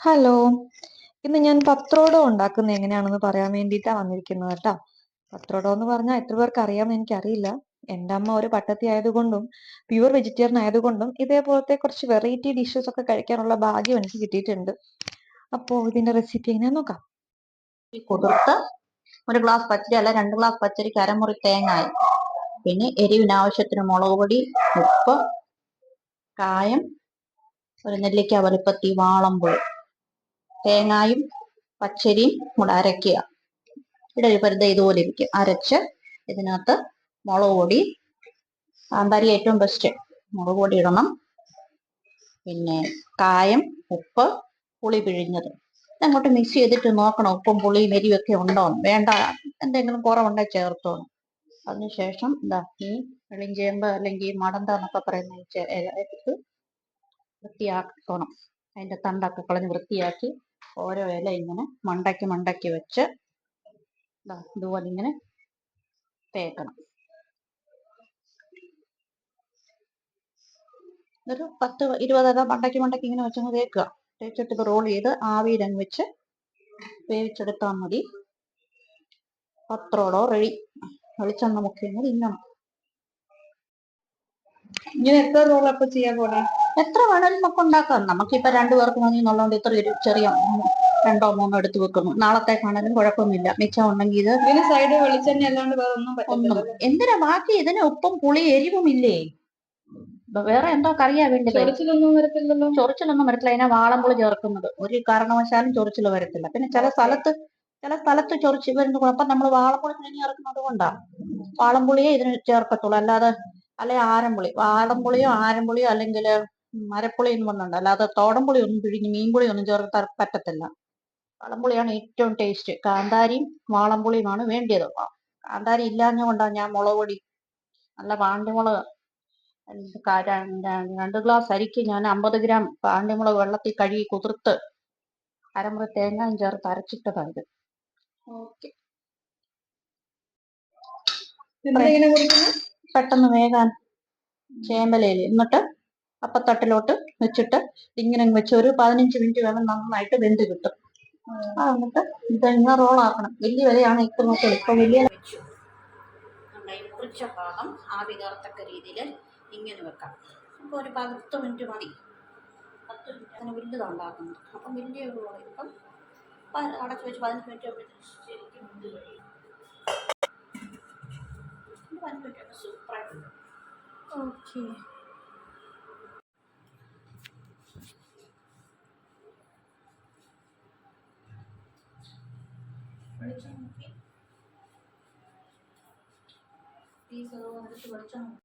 Hello. ഇന്ന് ഞാൻ പത്രോടം ഉണ്ടാക്കുന്നത് എങ്ങനെയാണെന്ന് പറയാൻ വേണ്ടിയിട്ടാണ് വന്നിരിക്കുന്നത് കേട്ടോ. പത്രോടം എന്ന് പറഞ്ഞാൽ എത്ര പേർക്ക് അറിയാമെന്ന് എനിക്കറിയില്ല. എന്റെ അമ്മ ഒരു പട്ടത്തി ആയതുകൊണ്ടും പ്യുവർ വെജിറ്റേറിയൻ ആയതുകൊണ്ടും ഇതേപോലത്തെ കുറച്ച് വെറൈറ്റി ഡിഷസ് ഒക്കെ കഴിക്കാനുള്ള ഭാഗ്യം എനിക്ക് കിട്ടിയിട്ടുണ്ട്. അപ്പോ ഇതിന്റെ റെസിപ്പി എങ്ങനെയാ നോക്കാം. കുതിർത്ത് ഒരു ഗ്ലാസ് പച്ചരി അല്ല രണ്ട് ഗ്ലാസ് പച്ചരിക്ക് അരമുറി തേങ്ങായി. പിന്നെ എരിവിനാവശ്യത്തിന് മുളക് പൊടി ഉപ്പ് കായം ഒരു നെല്ലിക്ക വലുപ്പത്തി വാളംപുളി. തേങ്ങായും പച്ചരിയും കൂടെ അരയ്ക്കുക ഇടയിൽ പരുത ഇതുപോലെ ഇരിക്കും. അരച്ച് ഇതിനകത്ത് മുളക് പൊടി കാന്താരി ഏറ്റവും ബെസ്റ്റ് മുളക് പൊടി ഇടണം. പിന്നെ കായം ഉപ്പ് പുളി പിഴിഞ്ഞത്. അങ്ങോട്ട് മിക്സ് ചെയ്തിട്ട് നോക്കണം. ഉപ്പും പുളിയും എരിവൊക്കെ ഉണ്ടോ വേണ്ട എന്തെങ്കിലും കുറവുണ്ടെങ്കിൽ ചേർത്തോണം അതിനുശേഷം എന്താ ഈ വെളിഞ്ചേമ്പ് അല്ലെങ്കിൽ മടന്ത എന്നൊക്കെ പറയുന്ന എടുത്ത് വൃത്തിയാക്കണം. അതിന്റെ തണ്ടൊക്കെ കളഞ്ഞ് വൃത്തിയാക്കി ഓരോ ഇല ഇങ്ങനെ മണ്ടയ്ക്ക് മണ്ടയ്ക്ക് വെച്ച് ഇതുപോലെ ഇങ്ങനെ തേക്കണം. ഒരു പത്ത് ഇരുപത് മണ്ടയ്ക്ക് മണ്ടയ്ക്ക് ഇങ്ങനെ വെച്ചങ്ങ് തേക്കുക. തേച്ചിട്ട് ഇത് റോൾ ചെയ്ത് ആവിയിലങ്ങ് വെച്ച് വേവിച്ചെടുത്താൽ മതി. പത്രോടോ റെഡി വെളിച്ചെണ്ണ മുക്കിയങ്ങ് തിന്നണം. ഇങ്ങനെ എത്ര അപ്പൊ ചെയ്യാൻ പോണേ. എത്ര വേണേലും നമുക്ക് ഉണ്ടാക്കാം. നമുക്കിപ്പോ രണ്ടു പേർക്ക് മതി എന്നുള്ളതുകൊണ്ട് ഇത്ര ഒരു ചെറിയ രണ്ടോ മൂന്നോ എടുത്ത് വെക്കുന്നു. നാളത്തേക്കാണെങ്കിലും കുഴപ്പമൊന്നുമില്ല. മിച്ചം ഉണ്ടെങ്കിൽ ഇത് ഇതിന് സൈഡ് വെളിച്ചെണ്ണ അല്ലാണ്ട് വേറെ ഒന്നും എന്തിനാ? ബാക്കി ഇതിന് ഉപ്പും പുളി എരിവും ഇല്ലേ വേറെ എന്തോ കറിയാ വേണ്ടത്. ചൊറിച്ചിലൊന്നും വരത്തില്ലല്ലോ. ചൊറിച്ചിലൊന്നും വരത്തില്ല. അതിനെ വാളമ്പുളി ചേർക്കുന്നത്. ഒരു കാരണവശാലും ചൊറിച്ചിൽ വരത്തില്ല. പിന്നെ ചില സ്ഥലത്ത് ചില സ്ഥലത്ത് ചൊറിച്ച് വരുന്ന അപ്പൊ നമ്മൾ വാളംപുളി പിഴിഞ്ഞ് ചേർക്കുന്നത് കൊണ്ടാ. വാളംപുളിയെ ഇതിന് ചേർക്കത്തുള്ളൂ. അല്ലാതെ അല്ലെ ആരംപുളി. വാളംപുളിയോ ആരംപുളിയോ അല്ലെങ്കിൽ മരപ്പുളി എന്ന് പറഞ്ഞുണ്ട് അല്ലാതെ തോടംപുളി ഒന്നും പിഴിഞ്ഞ് മീൻപുളി ഒന്നും ചേർത്താൽ പറ്റത്തില്ല. വളംപുളിയാണ് ഏറ്റവും ടേസ്റ്റ്. കാന്താരിയും വാളംപുളിയുമാണ് വേണ്ടിയത്. കാന്താരി ഇല്ലാഞ്ഞുകൊണ്ടാണ് ഞാൻ മുളക് പൊടി നല്ല പാണ്ടിമുളക് രണ്ട് ഗ്ലാസ് അരിക്ക് ഞാൻ അമ്പത് ഗ്രാം പാണ്ടിമുളക് വെള്ളത്തിൽ കഴുകി കുതിർത്ത് അരമുറി തേങ്ങയും ചേർത്ത് അരച്ചിട്ടതാണ് ഓക്കെ. പെട്ടെന്ന് വേഗാൻ ചേമ്പലയിൽ എന്നിട്ട് അപ്പത്തട്ടിലോട്ട് വെച്ചിട്ട് ഇങ്ങനെ വെച്ച് ഒരു പതിനഞ്ച് മിനിറ്റ് വേണം നന്നായിട്ട് വെന്ത് കിട്ടും. എന്നിട്ട് ഇതങ്ങ് റോളാക്കണം വലിയ വിലയാണ് ഇപ്പൊ നോക്കിയാൽ ഇപ്പൊ വലിയ വെച്ചു. മുറിച്ച ഭാഗം ആവി കയറത്തക്ക രീതിയിൽ ഇങ്ങനെ വെക്കാം. അപ്പോൾ ഒരു പത്ത് മിനിറ്റ് മതി. പത്ത് മിനിറ്റ്. അങ്ങനെ വലുതുണ്ടാക്കുന്നത് അപ്പം വലിയ ഒരു ഇപ്പം അടച്ചു വെച്ച് പതിനഞ്ച് മിനിറ്റ് പതിനഞ്ച് മിനിറ്റ് സൂപ്പറായിട്ടുണ്ട് ഓക്കെ വെളിച്ചം നോക്കി പീസ് എടുത്ത് വെളിച്ചം